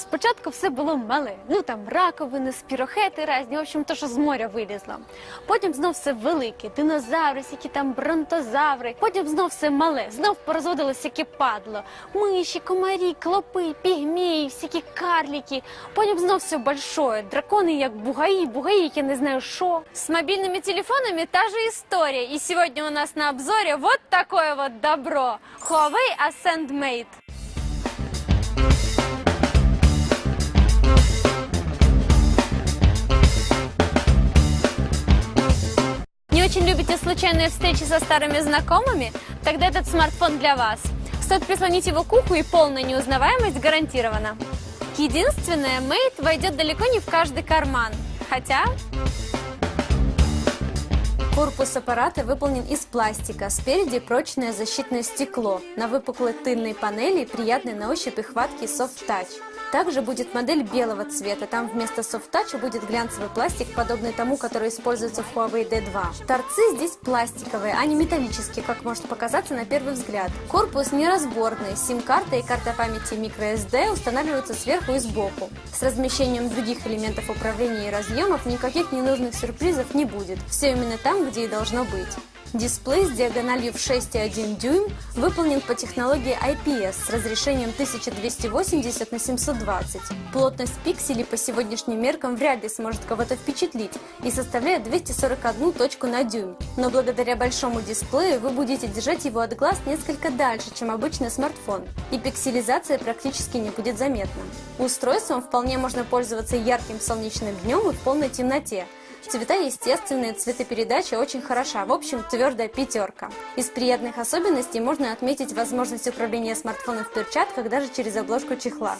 Спочатку все було мале. Ну там раковини, спірохети різні, в общем, то, що з моря вилізло. Потім знов все велике, динозаври, які там бронтозаври. Потім знов все мале, знов порозводилось всяке падло. Миші, комарі, клопи, пігмеї, всякі карліки. Потім знов все большое. Дракони, як бугаї, бугаї, як я не знаю що. З мобільними телефонами та же історія. І сьогодні у нас на обзорі вот такое вот добро. Huawei Ascend Mate. Случайные встречи со старыми знакомыми? Тогда этот смартфон для вас. Стоит прислонить его к уху и полная неузнаваемость гарантирована. Единственное, Mate войдет далеко не в каждый карман. Хотя... Корпус аппарата выполнен из пластика. Спереди прочное защитное стекло. На выпуклой тыльной панели приятный на ощупь и хваткий soft touch. Также будет модель белого цвета. Там вместо touch будет глянцевый пластик, подобный тому, который используется в Huawei D2. Торцы здесь пластиковые, а не металлические, как может показаться на первый взгляд. Корпус неразборный. Сим-карта и карта памяти microSD устанавливаются сверху и сбоку. С размещением других элементов управления и разъемов никаких ненужных сюрпризов не будет. Все именно там, где и должно быть. Дисплей с диагональю в 6,1 дюйм выполнен по технологии IPS с разрешением 1280 на 720. Плотность пикселей по сегодняшним меркам вряд ли сможет кого-то впечатлить и составляет 241 точку на дюйм. Но благодаря большому дисплею вы будете держать его от глаз несколько дальше, чем обычный смартфон, и пикселизация практически не будет заметна. Устройством вполне можно пользоваться ярким солнечным днем и в полной темноте, Цвета естественные, цветопередача очень хороша. В общем, твердая пятерка. Из приятных особенностей можно отметить возможность управления смартфоном в перчатках даже через обложку чехла.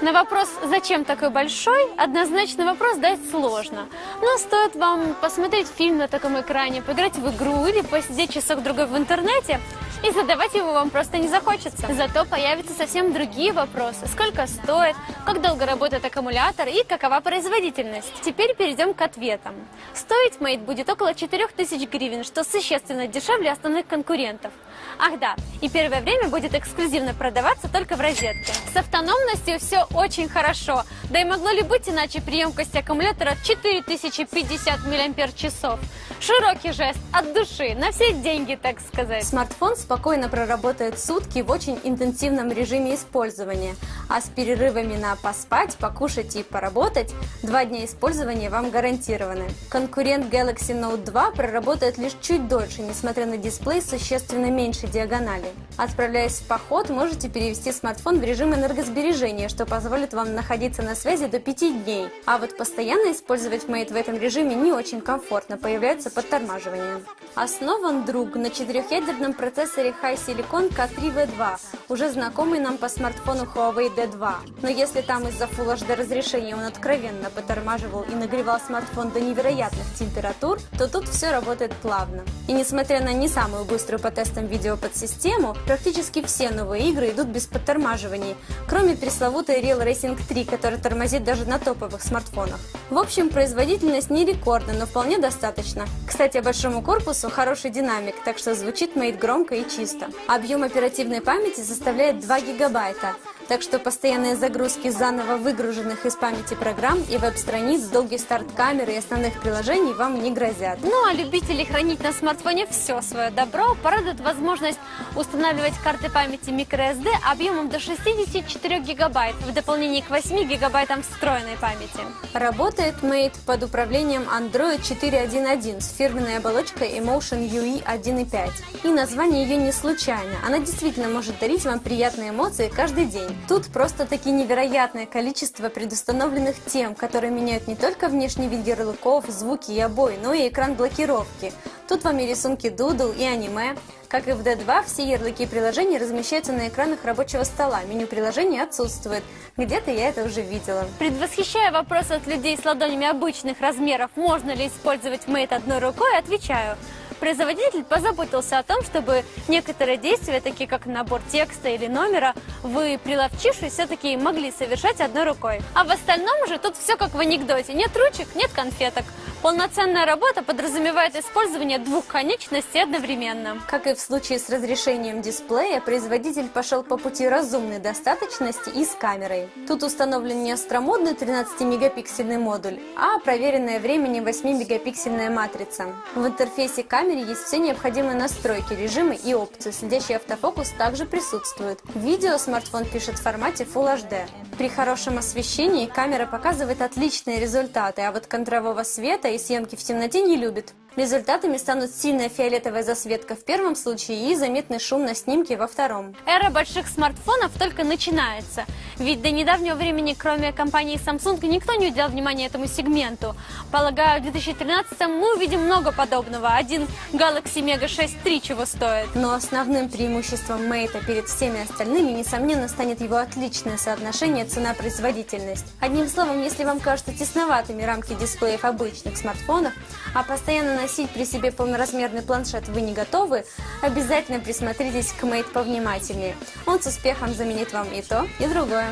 На вопрос, зачем такой большой, однозначный вопрос дать сложно. Но стоит вам посмотреть фильм на таком экране, поиграть в игру или посидеть часок-другой в интернете, и задавать его вам просто не захочется. Зато появятся совсем другие вопросы. Сколько стоит, как долго работает аккумулятор и какова производительность. Теперь перейдем к ответам. Стоить Mate будет около 4000 гривен, что существенно дешевле основных конкурентов. Ах да, и первое время будет эксклюзивно продаваться только в розетке. С автономностью все очень хорошо. Да и могло ли быть иначе при емкости аккумулятора 4050 мАч? Широкий жест от души, на все деньги, так сказать. Смартфон спокойно проработает сутки в очень интенсивном режиме использования, а с перерывами на поспать, покушать и поработать два дня использования вам гарантированы. Конкурент Galaxy Note 2 проработает лишь чуть дольше, несмотря на дисплей с существенно меньшей диагонали. Отправляясь в поход, можете перевести смартфон в режим энергосбережения, что позволит вам находиться на связи до 5 дней. А вот постоянно использовать Mate в этом режиме не очень комфортно, появляется подтормаживание. Основан друг на четырехъядерном процессоре High Silicon K3V2, уже знакомый нам по смартфону Huawei D2. Но если там из-за Full HD разрешения он откровенно подтормаживал и нагревал смартфон до невероятных температур, то тут все работает плавно. И несмотря на не самую быструю по тестам видео подсистему, практически все новые игры идут без подтормаживаний, кроме пресловутой Real Racing 3, которая тормозит даже на топовых смартфонах. В общем, производительность не рекордна, но вполне достаточно. Кстати, большому корпусу хороший динамик, так что звучит Mate громко и чисто. Объем оперативной памяти составляет 2 гигабайта, так что постоянные загрузки заново выгруженных из памяти программ и веб-страниц, долгий старт камеры и основных приложений вам не грозят. Ну а любителей хранить на смартфоне все свое добро порадует возможность устанавливать карты памяти microSD объемом до 64 гигабайт в дополнение к 8 гигабайтам встроенной памяти. Работает Mate под управлением Android 4.1.1 с фирменной оболочкой Emotion UE 1.5. И название ее не случайно. Она действительно может дарить вам приятные эмоции каждый день. Тут просто-таки невероятное количество предустановленных тем, которые меняют не только внешний вид ярлыков, звуки и обои, но и экран блокировки. Тут вам и рисунки Doodle, и аниме. Как и в D2, все ярлыки приложений размещаются на экранах рабочего стола. Меню приложения отсутствует. Где-то я это уже видела. Предвосхищая вопрос от людей с ладонями обычных размеров, можно ли использовать Mate одной рукой, отвечаю. Производитель позаботился о том, чтобы некоторые действия, такие как набор текста или номера, вы, приловчившись, все-таки могли совершать одной рукой. А в остальном же тут все как в анекдоте. Нет ручек, нет конфеток. Полноценная работа подразумевает использование двух конечностей одновременно. Как и в случае с разрешением дисплея, производитель пошел по пути разумной достаточности и с камерой. Тут установлен не остромодный 13-мегапиксельный модуль, а проверенная временем 8-мегапиксельная матрица. В интерфейсе камеры есть все необходимые настройки, режимы и опции. Следящий автофокус также присутствует. Видео смартфон пишет в формате Full HD. При хорошем освещении камера показывает отличные результаты, а вот контрового света и съемки в темноте не любит. Результатами станут сильная фиолетовая засветка в первом случае и заметный шум на снимке во втором. Эра больших смартфонов только начинается. Ведь до недавнего времени, кроме компании Samsung, никто не уделял внимания этому сегменту. Полагаю, в 2013 мы увидим много подобного. Один Galaxy Mega 6 3 чего стоит. Но основным преимуществом Mate перед всеми остальными, несомненно, станет его отличное соотношение цена-производительность. Одним словом, если вам кажутся тесноватыми рамки дисплеев обычных смартфонов, а постоянно носить при себе полноразмерный планшет вы не готовы, обязательно присмотритесь к Mate повнимательнее. Он с успехом заменит вам и то, и другое.